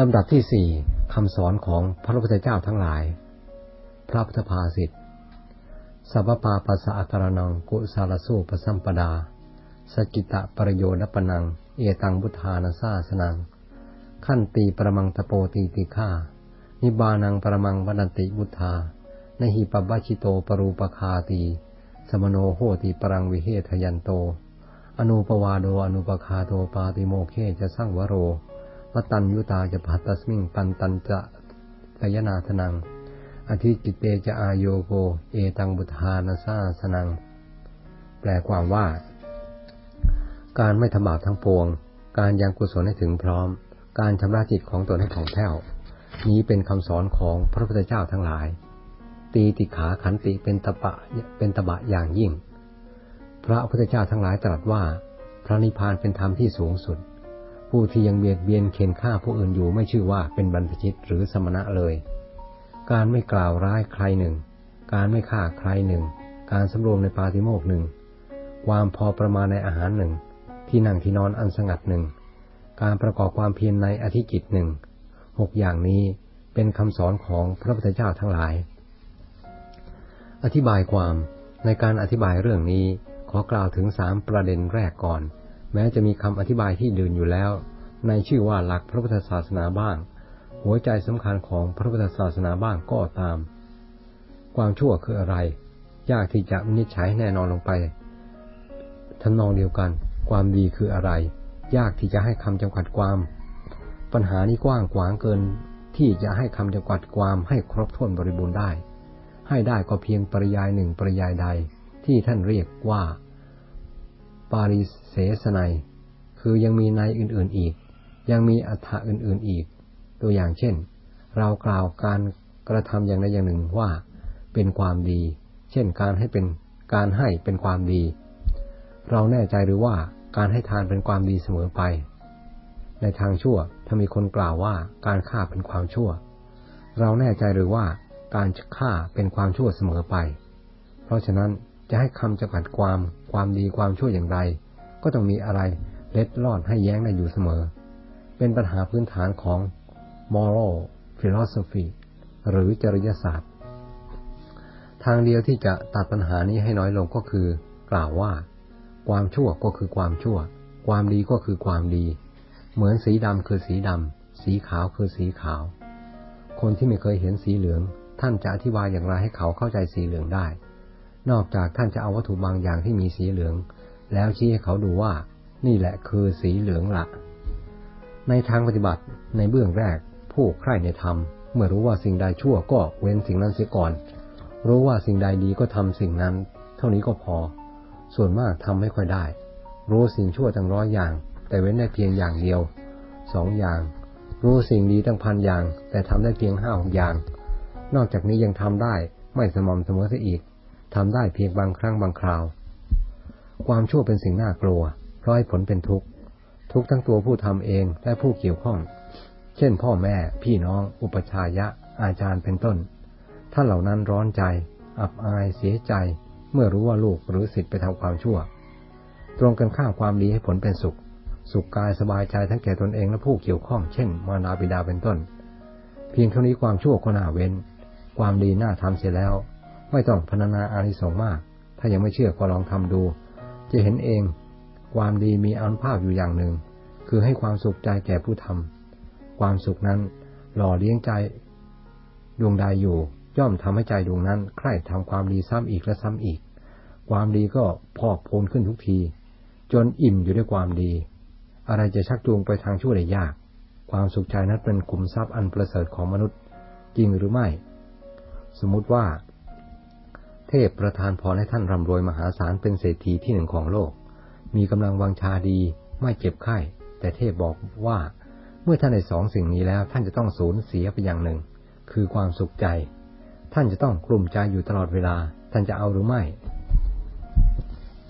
ลำดับที่สี่คำสอนของพระพุทธเจ้าทั้งหลาย พระพุทธภาษิตสัพปาปัสสะอาการนังกุสารสูปสัมปดา สกิตะประโยชนปนัง เอตังบุทานาซาสนัง ขั้นตีประมังตะโปตีติฆานิบานังประมังวันติบุทานหิปบัชิโตปรูปคาตี สมโนโหติปรังวิเฮทยันโต อนุปวาโดอนุปคาโตปาติโมเคจะสร้างวโร ปตัญยุตาจะพัตสมิงปันตันจะกยนาธนัง อธิจิตเตจะอายโยโก เอตังบุทานาซาสนัง แปลความว่า การไม่ทำบาปทั้งปวง การยังกุศลให้ถึงพร้อม การชำระจิตของตนให้ผ่องแผ้ว นี้เป็นคำสอนของพระพุทธเจ้าทั้งหลาย ตีติขาขันติเป็นตบะเป็นตบะอย่างยิ่ง พระพุทธเจ้าทั้งหลายตรัสว่า พระนิพพานเป็นธรรมที่สูงสุด ผู้ที่ยังเบียดเบียนเข็นฆ่าผู้อื่นอยู่ไม่ชื่อว่าเป็นบรรพชิตหรือสมณะเลย การไม่กล่าวร้ายใครหนึ่ง การไม่ฆ่าใครหนึ่ง การสำรวมในปาติโมกหนึ่ง ความพอประมาณในอาหารหนึ่ง ที่นั่งที่นอนอันสงัดหนึ่ง การประกอบความเพียรในอธิจิตหนึ่ง หกอย่างนี้เป็นคำสอนของพระพุทธเจ้าทั้งหลาย อธิบายความในการอธิบายเรื่องนี้ขอกล่าวถึงสามประเด็นแรกก่อน แม้จะมีคำอธิบายที่ดื่นอยู่แล้ว ในชื่อว่าหลักพระพุทธศาสนาบ้าง หัวใจสำคัญของพระพุทธศาสนาบ้างก็ตาม ความชั่วคืออะไร ยากที่จะวินิจฉัยแน่นอนลงไปทำนองเดียวกัน ความดีคืออะไร ยากที่จะให้คำจำกัดความ ปัญหานี้กว้างขวางเกิน ที่จะให้คำจำกัดความให้ครบถ้วนบริบูรณ์ได้ ให้ได้ก็เพียงปริยายหนึ่งปริยายใดที่ท่านเรียกว่า ปาริเสสนัย คือยังมีในอื่นๆอีก ยังมีอัฏฐะอื่นๆอีก ตัวอย่างเช่น เรากล่าวการกระทำอย่างใดอย่างหนึ่งว่าเป็นความดี เช่นการให้เป็นการให้เป็นความดี เราแน่ใจหรือว่าการให้ทานเป็นความดีเสมอไป ในทางชั่วถ้ามีคนกล่าวว่าการฆ่าเป็นความชั่ว เราแน่ใจหรือว่าการฆ่าเป็นความชั่วเสมอไป เพราะฉะนั้น จะให้คำจำกัดความ ความดีความชั่วอย่างไร ก็ต้องมีอะไรเล็ดลอดให้แย้งได้อยู่เสมอ เป็นปัญหาพื้นฐานของ moral philosophy หรือจริยศาสตร์ ทางเดียวที่จะตัดปัญหานี้ให้น้อยลงก็คือ กล่าวว่า ความชั่วก็คือความชั่ว ความดีก็คือความดี เหมือนสีดำคือสีดำสีขาวคือสีขาว คนที่ไม่เคยเห็นสีเหลือง ท่านจะอธิบายอย่างไรให้เขาเข้าใจสีเหลืองได้ นอกจากท่านจะเอาวัตถุบางอย่างที่มีสีเหลือง แล้วชี้ให้เขาดูว่า นี่แหละคือสีเหลืองละ ในทางปฏิบัติในเบื้องแรก ผู้ใคร่ในธรรม เมื่อรู้ว่าสิ่งใดชั่วก็เว้นสิ่งนั้นเสียก่อน รู้ว่าสิ่งใดดีก็ทำสิ่งนั้น เท่านี้ก็พอ ส่วนมากทำไม่ค่อยได้ รู้สิ่งชั่วตั้งร้อยอย่าง แต่เว้นได้เพียงอย่างเดียวสองอย่าง รู้สิ่งดีตั้งพันอย่าง แต่ทำได้เพียงห้าหกอย่าง นอกจากนี้ยังทำได้ไม่สม่ำเสมอเสียอีก ทำได้เพียงบางครั้งบางคราว ความชั่วเป็นสิ่งน่ากลัว เพราะให้ผลเป็นทุกข์ ทุกข์ทั้งตัวผู้ทำเองและผู้เกี่ยวข้อง เช่น พ่อแม่ พี่น้อง อุปชายะ อาจารย์เป็นต้นท่านเหล่านั้นร้อนใจ อับอายเสียใจ เมื่อรู้ว่าลูกหรือสิทธิ์ไปทำความชั่ว ตรงกันข้ามความดีให้ผลเป็นสุข สุขกายสบายใจทั้งแก่ตนเองและผู้เกี่ยวข้อง เช่น มารดาบิดาเป็นต้น เพียงเท่านี้ความชั่วก็น่าเว้น ความดีน่าทำเสียแล้ว ไม่ต้องพรรณนาอานิสงส์มาก ถ้ายังไม่เชื่อก็ลองทำดู จะเห็นเอง ความดีมีอนุภาพอยู่อย่างหนึ่ง คือให้ความสุขใจแก่ผู้ทำความสุขนั้นหล่อเลี้ยงใจ ดวงใดอยู่ ย่อมทำให้ใจดวงนั้น ใคร่ทำความดีซ้ำอีกและซ้ำอีก ความดีก็พอกพูนขึ้นทุกที จนอิ่มอยู่ด้วยความดี อะไรจะชักจูงไปทางชั่วได้ยาก ความสุขใจนั้นเป็นขุมทรัพย์อันประเสริฐของมนุษย์ จริงหรือไม่ สมมุติว่า ทพประทานพรให้ท่านร่ำรวยมหาศาลเป็นเศรษฐีที่หนึ่งของโลก มีกำลังวังชาดีไม่เจ็บไข้ แต่เทพบอกว่า เมื่อท่านได้สองสิ่งนี้แล้วท่านจะต้องสูญเสียไปอย่างหนึ่ง คือความสุขใจ ท่านจะต้องกลุ่มใจอยู่ตลอดเวลา ท่านจะเอาหรือไม่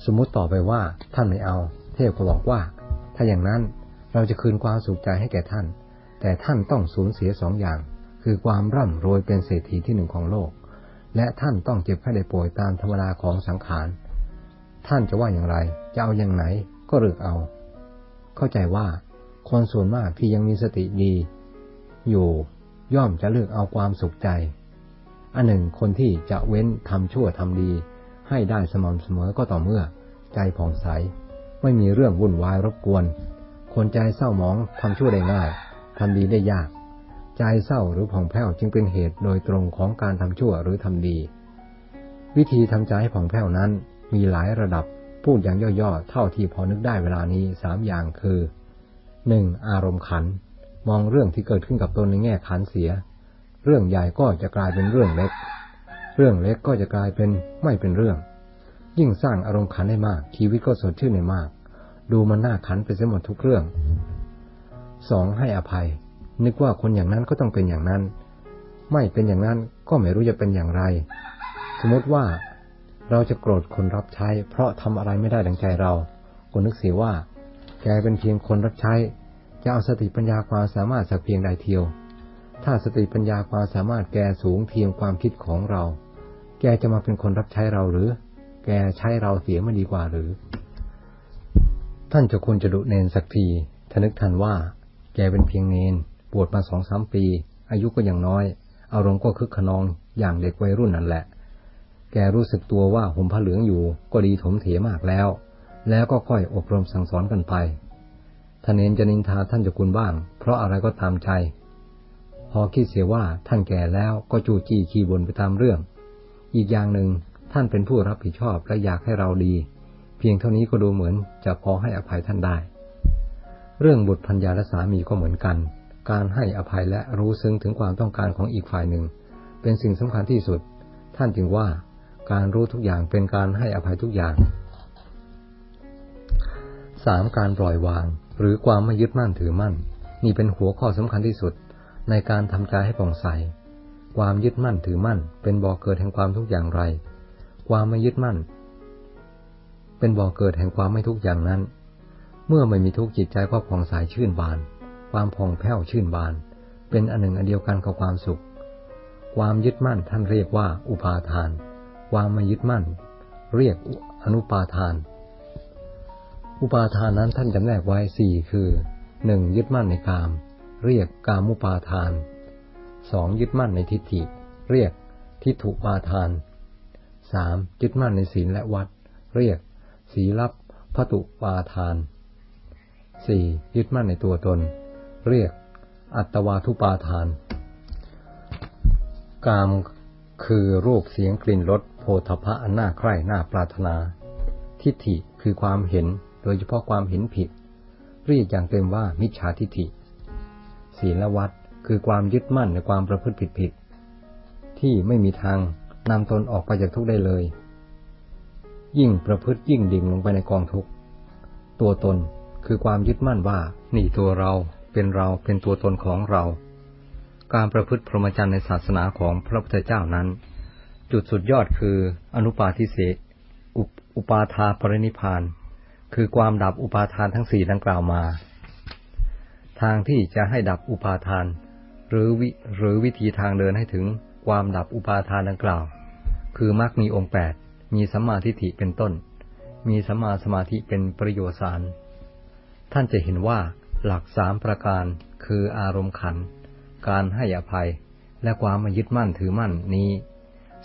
สมมติต่อไปว่า ท่านไม่เอา เทพก็บอกว่า ถ้าอย่างนั้นเราจะคืนความสุขใจให้แก่ท่าน แต่ท่านต้องสูญเสียสองอย่าง คือความร่ำรวยเป็นเศรษฐีที่หนึ่งของโลก และท่านต้องเจ็บไข้ได้ป่วยตามธรรมดาของสังขาร ท่านจะว่าอย่างไร จะเอาอย่างไหนก็เลือกเอา เข้าใจว่าคนส่วนมากที่ยังมีสติดี อยู่ย่อมจะเลือกเอาความสุขใจ อันหนึ่งคนที่จะเว้นทำชั่วทำดี ให้ได้สม่ำเสมอก็ต่อเมื่อ ใจผ่องใส ไม่มีเรื่องวุ่นวายรบกวน คนใจเศร้าหมองทำชั่วได้ง่ายทำดีได้ยาก ใจเศร้าหรือผ่องแผ้วจึงเป็นเหตุโดยตรงของการทำชั่วหรือทำดี วิธีทำใจให้ผ่องแผ้วนั้นมีหลายระดับพูดอย่างย่อๆ เท่าที่พอนึกได้เวลานี้สามอย่างคือหนึ่งอารมณ์ขัน มองเรื่องที่เกิดขึ้นกับตนในแง่ขันเสีย เรื่องใหญ่ก็จะกลายเป็นเรื่องเล็ก เรื่องเล็กก็จะกลายเป็นไม่เป็นเรื่อง ยิ่งสร้างอารมณ์ขันได้มาก ชีวิตก็สดชื่นในมาก ดูมันน่าขันไปเสียหมดทุกเรื่องสองให้อภัย นึกว่าคนอย่างนั้นก็ต้องเป็นอย่างนั้น ไม่เป็นอย่างนั้นก็ไม่รู้จะเป็นอย่างไร สมมติว่าเราจะโกรธคนรับใช้ เพราะทำอะไรไม่ได้ดังใจเราก็นึกเสียว่า แกเป็นเพียงคนรับใช้ จะเอาสติปัญญาความสามารถสักเพียงใดเทียว ถ้าสติปัญญาความสามารถแกสูงเทียมความคิดของเรา แกจะมาเป็นคนรับใช้เราหรือ แกใช้เราเสียไม่ดีกว่าหรือ ท่านจะควรจะดุเนนสักทีถ้านึกทันว่า แกเป็นเพียงเนน บวชมาสองสามปี อายุก็ยังน้อย อารมณ์ก็คึกขนองอย่างเด็กวัยรุ่นนั่นแหละ แกรู้สึกตัวว่าห่มผ้าเหลืองอยู่ก็ดีถมเถมากแล้ว แล้วก็ค่อยอบรมสั่งสอนกันไปท่านเนนจะนินทาท่านจะกุลบ้าง เพราะอะไรก็ตามใจ พอคิดเสียว่าท่านแก่แล้วก็จูจี้ขี้บ่นไปตามเรื่อง อีกอย่างหนึ่งท่านเป็นผู้รับผิดชอบและอยากให้เราดี เพียงเท่านี้ก็ดูเหมือนจะพอให้อภัยท่านได้ เรื่องบุตรพัญญาและสามีก็เหมือนกัน การให้อภัยและรู้ซึ้งถึงความต้องการของอีกฝ่ายหนึ่ง เป็นสิ่งสำคัญที่สุด ท่านจึงว่าการรู้ทุกอย่างเป็นการให้อภัยทุกอย่างสามการปล่อยวาง หรือความไม่ยึดมั่นถือมั่น นี่เป็นหัวข้อสำคัญที่สุด ในการทำใจให้ผ่องใส ความยึดมั่นถือมั่น เป็นบ่อเกิดแห่งความทุกอย่างไร ความไม่ยึดมั่น เป็นบ่อเกิดแห่งความไม่ทุกอย่างนั้น เมื่อไม่มีทุกจิตใจก็ผ่องใสชื่นบาน ความผ่องแผ้วชื่นบาน เป็นอันหนึ่งอันเดียวกันกับความสุข ความยึดมั่นท่านเรียกว่าอุปาทาน ความไม่ยึดมั่น เรียกอนุปาทาน อุปาทานนั้นท่านจำแนกไว้สี่คือหนึ่งยึดมั่นในกาม เรียกกามุปาทานสองยึดมั่นในทิฏฐิ เรียกทิฏฐุปาทานสามยึดมั่นในศีลและวัด เรียกศีลับพตุปาทานสี่ยึดมั่นในตัวตน เรียกอัตวาทุปาทาน กามคือรูปเสียงกลิ่นรสโพธพะอันน่าใคร่น่าปรารถนา ทิฏฐิคือความเห็นโดยเฉพาะความเห็นผิด เรียกอย่างเต็มว่ามิจฉาทิฏฐิ ศีลวัดคือความยึดมั่นในความประพฤติผิดผิดที่ไม่มีทางนำตนออกไปจากทุกข์ได้เลย ยิ่งประพฤติยิ่งดิ่งลงไปในกองทุกข์ ตัวตนคือความยึดมั่นว่านี่ตัวเรา เป็นเราเป็นตัวตนของเรา การประพฤติพรหมจรรย์ในศาสนาของพระพุทธเจ้านั้น จุดสุดยอดคืออนุปาทิเสอุปาทาปรินิพาน คือความดับอุปาทานทั้งสี่ดังกล่าวมา ทางที่จะให้ดับอุปาทาน หรือวิหรือวิธีทางเดินให้ถึงความดับอุปาทานดังกล่าว คือมรรคมีองค์แปดมีสัมมาทิฏฐิเป็นต้น มีสัมมาสมาธิเป็นประโยชน์สาร ท่านจะเห็นว่า หลักสามประการคืออารมณ์ขัน การให้อภัย และความมายึดมั่นถือมั่นนี้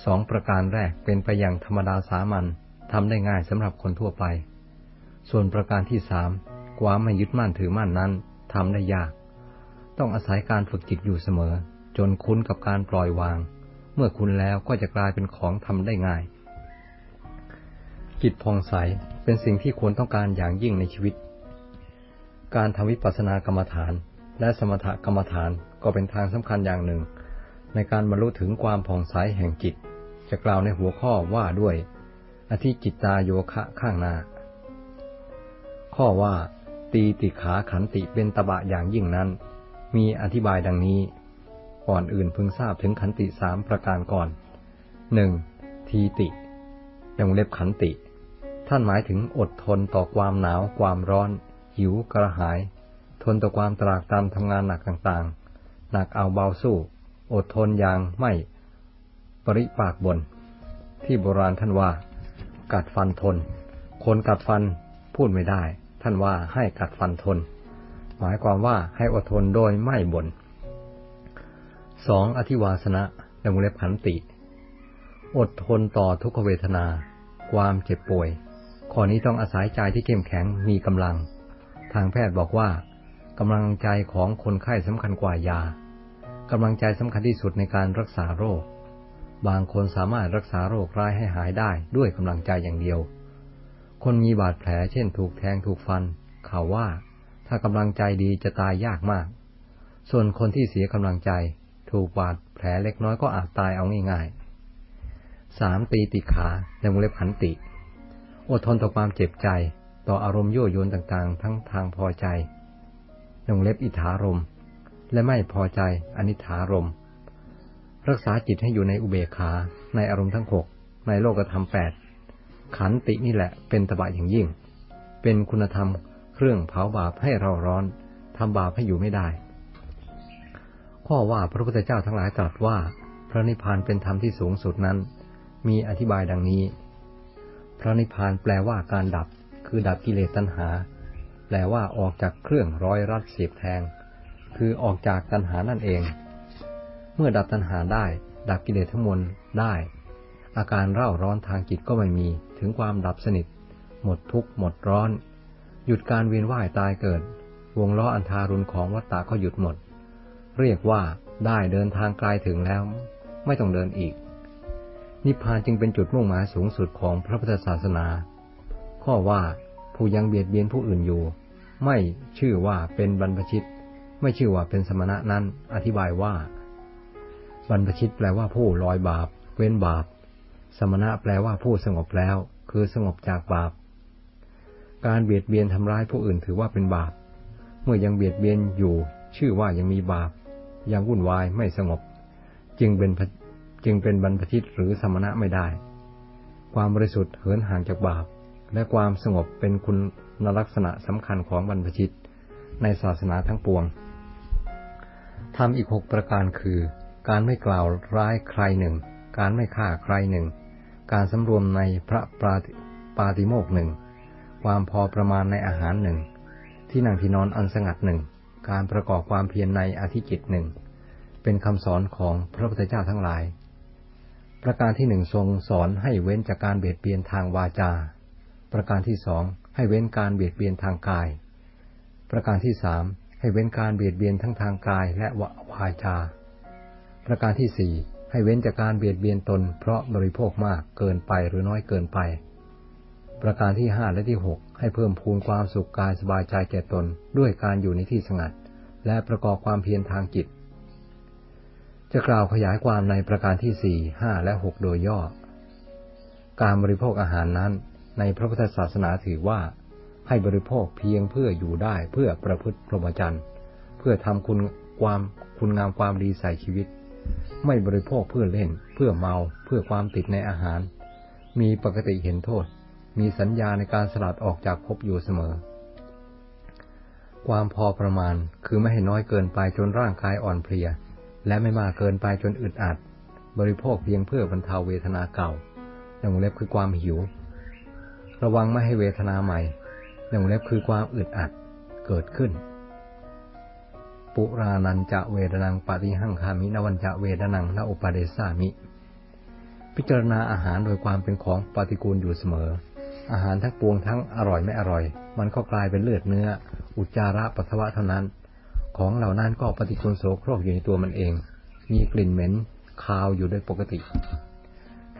สองประการแรกเป็นไปอย่างธรรมดาสามัญทำได้ง่ายสำหรับคนทั่วไป ส่วนประการที่สามความไม่ยึดมั่นถือมั่นนั้นทำได้ยาก ต้องอาศัยการฝึกจิตอยู่เสมอ จนคุ้นกับการปล่อยวาง เมื่อคุ้นแล้วก็จะกลายเป็นของทำได้ง่าย จิตพองใสเป็นสิ่งที่ควรต้องการอย่างยิ่งในชีวิต การทำวิปัสสนากรรมฐาน และสมถกรรมฐานก็เป็นทางสำคัญอย่างหนึ่ง ในการบรรลุถึงความผ่องใสแห่งจิต จะกล่าวในหัวข้อว่าด้วย อธิจิตตาโยคะข้างหน้า ข้อว่า ตีติขาขันติเป็นตบะอย่างยิ่งนั้น มีอธิบายดังนี้ ก่อนอื่นพึงทราบถึงขันติสามประการก่อนหนึ่งทีติยงเล็บขันติ ท่านหมายถึงอดทนต่อความหนาวความร้อน หิวกระหาย ทนต่อความตรากตรำทำงานหนักต่างๆ หนักเอาเบาสู้ อดทนอย่างไม่ปริปากบน ที่โบราณท่านว่า กัดฟันทน คนกัดฟันพูดไม่ได้ ท่านว่าให้กัดฟันทน หมายความว่าให้อดทนโดยไม่บน่นสองอธิวาสนะในวงเล็บขันติ อดทนต่อทุกขเวทนา ความเจ็บป่วย ข้อนี้ต้องอาศัยใจที่เข้มแข็งมีกำลัง ทางแพทย์บอกว่ากำลังใจของคนไข้สำคัญกว่ายากำลังใจสำคัญที่สุดในการรักษาโรค บางคนสามารถรักษาโรคร้ายให้หายได้ด้วยกำลังใจอย่างเดียว คนมีบาดแผลเช่นถูกแทงถูกฟัน เขาว่า ถ้ากำลังใจดีจะตายยากมาก ส่วนคนที่เสียกำลังใจ ถูกบาดแผลเล็กน้อยก็อาจตายเอาง่ายๆสามตีติขาในวงเล็บขันติ อดทนต่อความเจ็บใจ ต่ออารมณ์ยั่วยวนต่างๆ ทั้งทางพอใจในงเล็บอิทธารมและไม่พอใจอนิถารมรักษาจิตให้อยู่ในอุเบกขา ในอารมณ์ทั้งหกในโลกธรรมแปดขันตินี่แหละเป็นตบะอย่างยิ่ง เป็นคุณธรรมเครื่องเผาบาปให้เราร้อนทำบาปให้อยู่ไม่ได้ ข้อว่าพระพุทธเจ้าทั้งหลายตรัสว่า พระนิพพานเป็นธรรมที่สูงสุดนั้น มีอธิบายดังนี้ พระนิพพานแปลว่าการดับ คือดับกิเลสตัณหา แปลว่าออกจากเครื่องร้อยรัดเสียบแทง คือออกจากตัณหานั่นเอง เมื่อดับตัณหาได้ ดับกิเลสทั้งมวลได้ อาการเร่าร้อนทางจิตก็ไม่มี ถึงความดับสนิท หมดทุกข์หมดร้อน หยุดการเวียนว่ายตายเกิด วงล้ออันทารุณของวัฏฏะก็หยุดหมด เรียกว่าได้เดินทางไกลถึงแล้ว ไม่ต้องเดินอีกนิพพานจึงเป็นจุดมุ่งหมายสูงสุดของพระพุทธศาสนา ข้อว่าผู้ยังเบียดเบียนผู้อื่นอยู่ ไม่ชื่อว่าเป็นบรรพชิต ไม่ชื่อว่าเป็นสมณะนั้น อธิบายว่า บรรพชิตแปลว่าผู้ลอยบาป เว้นบาป สมณะแปลว่าผู้สงบแล้ว คือสงบจากบาป การเบียดเบียนทำร้ายผู้อื่นถือว่าเป็นบาป เมื่อยังเบียดเบียนอยู่ ชื่อว่ายังมีบาป ยังวุ่นวายไม่สงบ จึงเป็นจึงเป็นบรรพชิตหรือสมณะไม่ได้ ความบริสุทธิ์เหินห่างจากบาป และความสงบเป็นคุณลักษณะสำคัญของบรรพชิตในศาสนาทั้งปวงทำอีกหกประการคือ การไม่กล่าวร้ายใครหนึ่ง การไม่ฆ่าใครหนึ่ง การสำรวมในพระปาติปาติโมกหนึ่ง ความพอประมาณในอาหารหนึ่ง ที่นั่งที่นอนอันสงัดหนึ่ง การประกอบความเพียรในอธิจิตหนึ่ง เป็นคำสอนของพระพุทธเจ้าทั้งหลาย ประการที่หนึ่งทรงสอนให้เว้นจากการเบียดเบียนทางวาจา ประการที่สองให้เว้นการเบียดเบียนทางกาย ประการที่สามให้เว้นการเบียดเบียนทั้งทางกายและวาจา ประการที่สี่ให้เว้นจากการเบียดเบียนตน เพราะบริโภคมากเกินไปหรือน้อยเกินไป ประการที่ห้าและที่หกให้เพิ่มพูนความสุขกายสบายใจแก่ตนด้วยการอยู่ในที่สงัด และประกอบความเพียรทางจิต จะกล่าวขยายความในประการที่สี่ห้าและหกโดยย่อ การบริโภคอาหารนั้น ในพระพุทธศาสนาถือว่า ให้บริโภคเพียงเพื่ออยู่ได้เพื่อประพฤติพรหมจรรย์เพื่อทำคุณความคุณงามความดีใส่ชีวิต ไม่บริโภคเพื่อเล่น เพื่อเมาเพื่อความติดในอาหาร มีปกติเห็นโทษ มีสัญญาในการสลัดออกจากภพอยู่เสมอ ความพอประมาณคือไม่ให้น้อยเกินไปจนร่างกายอ่อนเพลีย และไม่มากเกินไปจนอึดอัด บริโภคเพียงเพื่อบรรเทาเวทนาเก่าในวงเล็บคือความหิว ระวังไม่ให้เวทนาใหม่ในวงเล็บคือความอึดอัดเกิดขึ้น ปุรานันจะเวดนังปฏิหังคามินวันจะเวดนังละอุปเดสามิ พิจารณาอาหารโดยความเป็นของปฏิกูลอยู่เสมอ อาหารทั้งปวงทั้งอร่อยไม่อร่อย มันก็กลายเป็นเลือดเนื้อ อุจจาระปัสสาวะเท่านั้น ของเหล่านั้นก็ปฏิกูลโสโครกอยู่ในตัวมันเอง มีกลิ่นเหม็นคาวอยู่โดยปกติ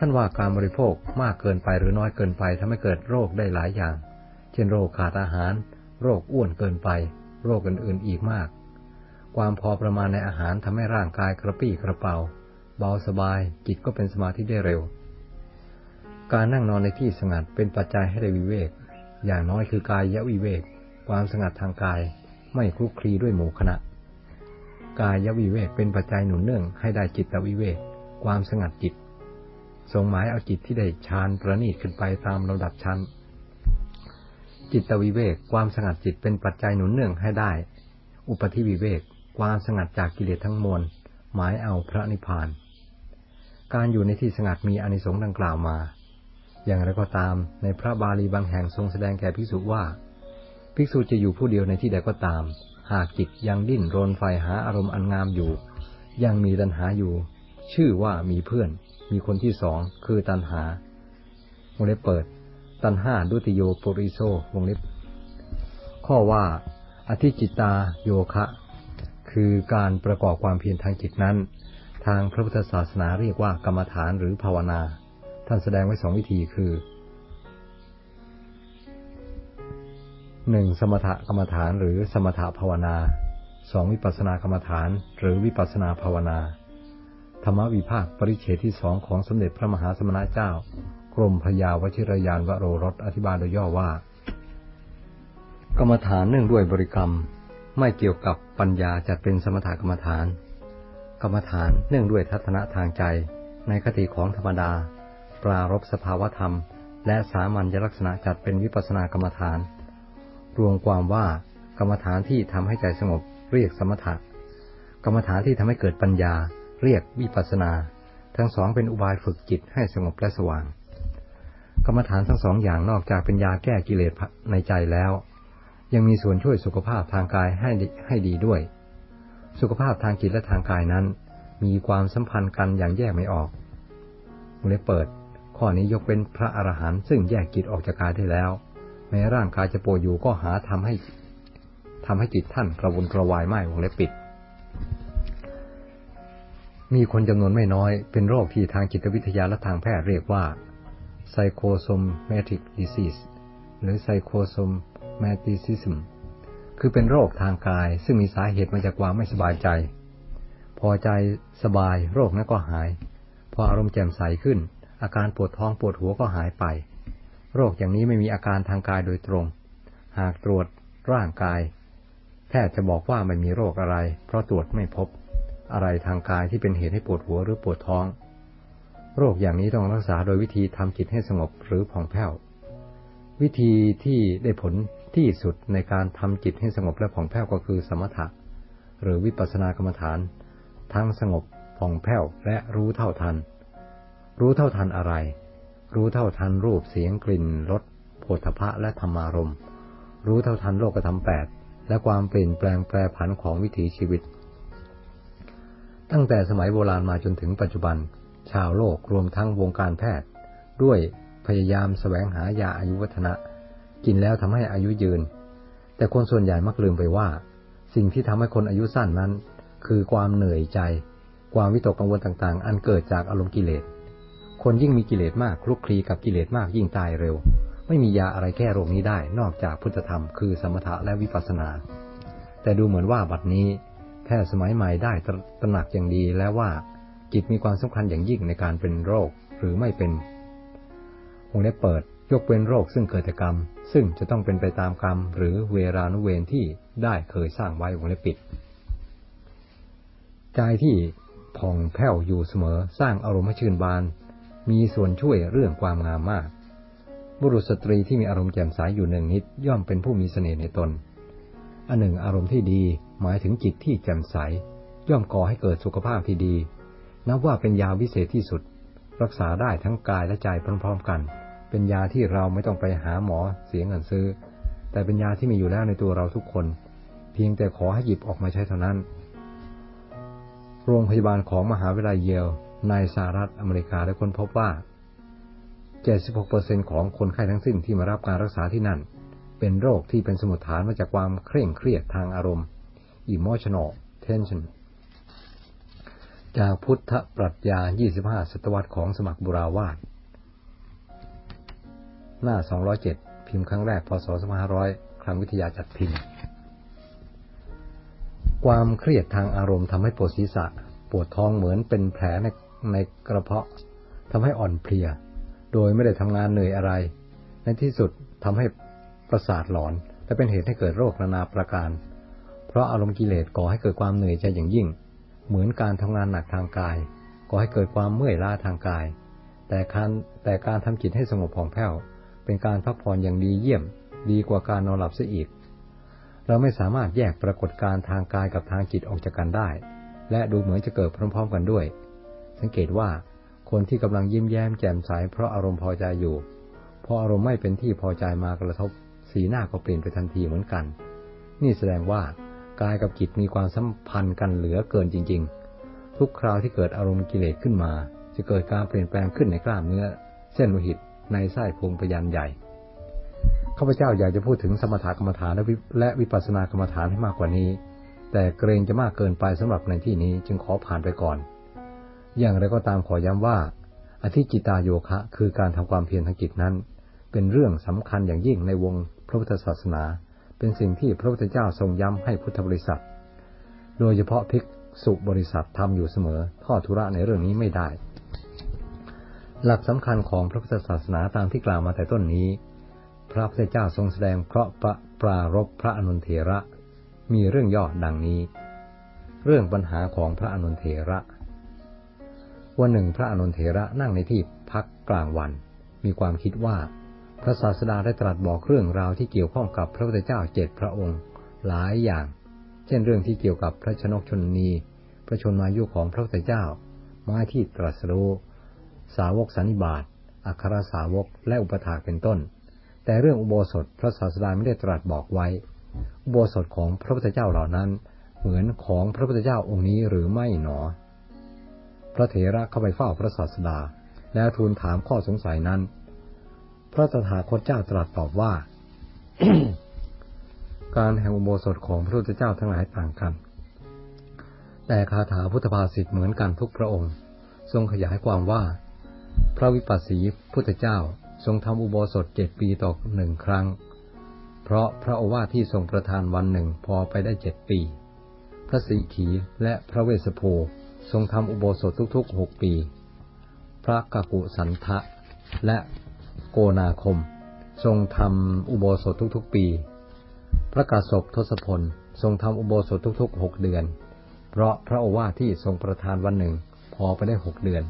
ท่านว่าการบริโภคมากเกินไปหรือน้อยเกินไปทำให้เกิดโรคได้หลายอย่าง เช่นโรคขาดอาหาร โรคอ้วนเกินไป โรคอื่นๆอีกมาก ความพอประมาณในอาหารทำให้ร่างกายกระปี้กระเป๋า เบาสบาย จิตก็เป็นสมาธิได้เร็ว การนั่งนอนในที่สงัดเป็นปัจจัยให้ได้วิเวก อย่างน้อยคือกายยะวิเวก ความสงัดทางกายไม่คลุกคลีด้วยหมู่คณะ กายยะวิเวกเป็นปัจจัยหนุนเนื่องให้ได้จิตวิเวก ความสงัดจิต ทรงหมายเอาจิตที่ได้ฌานประณีตขึ้นไปตามระดับชั้น จิตวิเวกความสงัดจิตเป็นปัจจัยหนุนเนื่องให้ได้ อุปธิวิเวกความสงัดจากกิเลสทั้งมวลหมายเอาพระนิพพาน การอยู่ในที่สงัดมีอนิสงส์ดังกล่าวมา อย่างไรก็ตามในพระบาลีบางแห่งทรงแสดงแก่ภิกษุว่า ภิกษุจะอยู่ผู้เดียวในที่ใดก็ตาม หากจิตยังดิ้นรนไฟหาอารมณ์อันงามอยู่ ยังมีตัณหาอยู่ ชื่อว่ามีเพื่อน มีคนที่สองคือตัณหาวงเล็บเปิด ตัณหาดุติโยปุริโซวงเล็บ ข้อว่า อธิจิตตาโยคะ คือการประกอบความเพียรทางจิตนั้น ทางพระพุทธศาสนาเรียกว่ากรรมฐานหรือภาวนา ท่านแสดงไว้สองวิธีคือหนึ่งสมถกรรมฐานหรือสมถภาวนาสองวิปัสสนากรรมฐานหรือวิปัสสนาภาวนา ธรรมวิภาคปริเฉทที่สองของสมเด็จพระมหาสมณเจ้า กรมพยาวชิรยานวโรรสอธิบายโดยย่อว่า กรรมฐานเนื่องด้วยบริกรรม ไม่เกี่ยวกับปัญญาจัดเป็นสมถกรรมฐาน กรรมฐานเนื่องด้วยทัศนะทางใจ ในคติของธรรมดา ปรารบสภาวธรรม และสามัญลักษณะจัดเป็นวิปัสสนากรรมฐาน รวมความว่ากรรมฐานที่ทำให้ใจสงบเรียกสมถะกรรมฐานที่ทำให้เกิดปัญญา เรียกวิปัสสนา ทั้งสองเป็นอุบายฝึกจิตให้สงบและสว่าง กรรมฐานทั้งสองอย่างนอกจากเป็นยาแก้กิเลสในใจแล้ว ยังมีส่วนช่วยสุขภาพทางกายให้ให้ดีด้วย สุขภาพทางจิตและทางกายนั้น มีความสัมพันธ์กันอย่างแยกไม่ออกวงเล็บเปิด ข้อนี้ยกเป็นพระอรหันต์ซึ่งแยกจิตออกจากกายได้แล้วแม้ร่างกายจะป่วยอยู่ก็หาทำให้ทำให้จิตท่านกระวนกระวายไม่วงเล็บปิด มีคนจำนวนไม่น้อยเป็นโรคที่ทางจิตวิทยาและทางแพทย์เรียกว่า psychosomatic disease หรือ psychosomaticism คือเป็นโรคทางกายซึ่งมีสาเหตุมาจากความไม่สบายใจ พอใจสบายโรคนั้นก็หาย พออารมณ์แจ่มใสขึ้น อาการปวดท้องปวดหัวก็หายไป โรคอย่างนี้ไม่มีอาการทางกายโดยตรง หากตรวจร่างกาย แพทย์จะบอกว่าไม่มีโรคอะไร เพราะตรวจไม่พบ อะไรทางกายที่เป็นเหตุให้ปวดหัวหรือปวดท้อง โรคอย่างนี้ต้องรักษาโดยวิธีทำจิตให้สงบหรือผ่องแผ้ว วิธีที่ได้ผลที่สุดในการทำจิตให้สงบและผ่องแผ้วก็คือสมถะ หรือวิปัสสนากรรมฐาน ทั้งสงบผ่องแผ้วและรู้เท่าทัน รู้เท่าทันอะไร รู้เท่าทันรูปเสียงกลิ่นรสโผฏฐะและธรรมารมณ์รู้เท่าทันโลกธรรมแปดและความเปลี่ยนแปลงแปรผันของวิถีชีวิต ตั้งแต่สมัยโบราณมาจนถึงปัจจุบัน ชาวโลกรวมทั้งวงการแพทย์ ด้วยพยายามแสวงหายาอายุวัฒนะ กินแล้วทำให้อายุยืน แต่คนส่วนใหญ่มักลืมไปว่า สิ่งที่ทำให้คนอายุสั้นนั้น คือความเหนื่อยใจ ความวิตกกังวลต่างๆ อันเกิดจากอารมณ์กิเลส คนยิ่งมีกิเลสมากคลุกคลีกับกิเลสมากยิ่งตายเร็ว ไม่มียาอะไรแก้โรคนี้ได้ นอกจากพุทธธรรมคือสมถะและวิปัสสนา แต่ดูเหมือนว่าบัดนี้ พทย์สมัยใหม่ได้ตระหนักอย่างดีแล้วว่าจิตมีความสำคัญอย่างยิ่งในการเป็นโรคหรือไม่เป็นวงเล็บเปิดยกเว้นโรคซึ่งเกิดจากกรรม ซึ่งจะต้องเป็นไปตามกรรม หรือเวรานุเวรที่ได้เคยสร้างไว้วงเล็บปิดใจที่ผ่องแผ้วอยู่เสมอสร้างอารมณ์ให้ชื่นบาน มีส่วนช่วยเรื่องความงามมาก บุรุษสตรีที่มีอารมณ์แจ่มใสยอยู่หนึ่งนิดย่อมเป็นผู้มีเสน่ห์ในตน อันหนึ่งอารมณ์ที่ดี หมายถึงจิตที่แจ่มใส ย่อมก่อให้เกิดสุขภาพที่ดี นับว่าเป็นยาวิเศษที่สุด รักษาได้ทั้งกายและใจพร้อม ๆ กัน เป็นยาที่เราไม่ต้องไปหาหมอเสียเงินซื้อ แต่เป็นยาที่มีอยู่แล้วในตัวเราทุกคน เพียงแต่ขอให้หยิบออกมาใช้เท่านั้น โรงพยาบาลของมหาวิทยาลัยเยลในสหรัฐอเมริกาได้ค้นพบว่า 76%ของคนไข้ทั้งสิ้นที่มารับการรักษาที่นั่น เป็นโรคที่เป็นสมุดฐานมาจากความเคร่งเครียดทางอารมณ์ emotional tension จากพุทธปรัชญา 25 ศตวรรษของสมัครบุราวาดหน้า 207 พิมพ์ครั้งแรก พศ 2500 ครั้งวิทยาจัดพิมพ์ ความเครียดทางอารมณ์ทำให้ปวดศีรษะ ปวดท้องเหมือนเป็นแผลในในกระเพาะทำให้อ่อนเพลีย โดยไม่ได้ทำงานเหนื่อยอะไร ในที่สุดทำให้ประสาทหลอน และเป็นเหตุให้เกิดโรคนานาประการ เพราะอารมณ์กิเลสก่อให้เกิดความเหนื่อยใจอย่างยิ่ง เหมือนการทำงานหนักทางกาย ก่อให้เกิดความเมื่อยล้าทางกาย แต่การแต่การทำจิตให้สงบผ่องแผ้ว เป็นการพักผ่อนอย่างดีเยี่ยม ดีกว่าการนอนหลับเสียอีก เราไม่สามารถแยกปรากฏการทางกายกับทางจิตออกจากกันได้ และดูเหมือนจะเกิดพร้อมๆกันด้วย สังเกตว่าคนที่กำลังยิ้มแย้มแจ่มใสเพราะอารมณ์พอใจอยู่ พออารมณ์ไม่เป็นที่พอใจมากระทบ สีหน้าก็เปลี่ยนไปทันทีเหมือนกัน นี่แสดงว่า กายกับจิตมีความสัมพันธ์กันเหลือเกินจริง ๆ ทุกคราวที่เกิดอารมณ์กิเลสขึ้นมา จะเกิดการเปลี่ยนแปลงขึ้นในกล้ามเนื้อ เส้นโลหิตในไส้พุงพยานใหญ่ข้าพเจ้าอยากจะพูดถึงสมถกรรมฐานและวิปัสสนากรรมฐานให้มากกว่านี้ แต่เกรงจะมากเกินไปสำหรับในที่นี้จึงขอผ่านไปก่อน อย่างไรก็ตามขอย้ำว่า อธิจิตตาโยคะ คือการทำความเพียรทางจิตนั้น เป็นเรื่องสำคัญอย่างยิ่งในวงพระพุทธศาสนา เป็นสิ่งที่พระพุทธเจ้าทรงย้ำให้พุทธบริษัท โดยเฉพาะภิกษุบริษัททำอยู่เสมอทอดทุระในเรื่องนี้ไม่ได้ หลักสำคัญของพระพุทธศาสนาตามที่กล่าวมาแต่ต้นนี้ พระพุทธเจ้าทรงแสดงเพราะประปรารบพระอนุนเถระ มีเรื่องย่อดดังนี้ เรื่องปัญหาของพระอนุนเถระ วันหนึ่งพระอนุนเถระนั่งในที่พักกลางวัน มีความคิดว่า พระศาสดาได้ตรัสบอกเรื่องราวที่เกี่ยวข้องกับพระพุทธเจ้าเจ็ดพระองค์ หลายอย่าง เช่นเรื่องที่เกี่ยวกับพระชนกชนนี พระชนมายุของพระพุทธเจ้าไม้ที่ตรัสรู้สาวกสันนิบาตอัครสาวกและอุปถากเป็นต้น แต่เรื่องอุโบสถพระศาสดาไม่ได้ตรัสบอกไว้ อุโบสถของพระพุทธเจ้าเหล่านั้น เหมือนของพระพุทธเจ้าองค์นี้หรือไม่หนอ พระเถระเข้าไปเฝ้าพระศาสดา แล้วทูลถามข้อสงสัยนั้น พระตถาคตเจ้าตรัสตอบว่า การแห่งอุโบสถของพระพุทธเจ้าทั้งหลายต่างกัน แต่คาถาพุทธภาษิตเหมือนกันทุกพระองค์ ทรงขยายความว่า พระวิปัสสีพุทธเจ้าทรงทำอุโบสถเจ็ดปีต่อหนึ่งครั้ง เพราะพระโอวาทที่ทรงประทานวันหนึ่งพอไปได้เจ็ดปี พระสีขีและพระเวสสโภทรงทำอุโบสถทุกๆหกปี พระกกุสันทะและ โกนาคม ทรงทำอุโบสถทุกๆปี พระกาสบทศพล ทรงทำอุโบสถทุกๆหกเดือน เพราะพระโอวาทที่ทรงประทานวันหนึ่งพอไปได้หกเดือน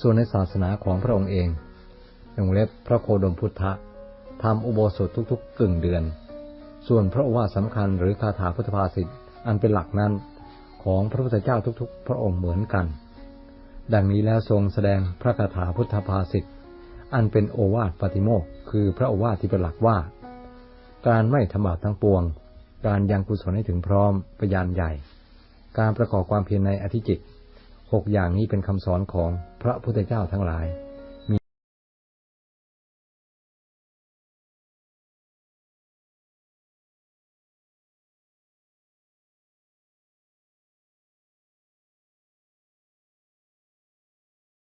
ส่วนในศาสนาของพระองค์เองอย่างเล็บพระโคดมพุทธะทำอุโบสถทุกๆกึ่งเดือน ส่วนพระโอวาทสำคัญหรือคาถาพุทธภาษิตอันเป็นหลักนั้น ของพระพุทธเจ้าทุกๆ พระองค์เหมือนกัน ดังนี้แล้วทรงแสดงพระคาถาพุทธภาษิต อันเป็นโอวาทปฏิโมกคือพระโอวาทที่เป็นหลักว่า การไม่ทำบาปทั้งปวง การยังกุศลให้ถึงพร้อมปยานใหญ่ การประกอบความเพียรในอธิจิตหกอย่างนี้เป็นคำสอนของพระพุทธเจ้าทั้งหลาย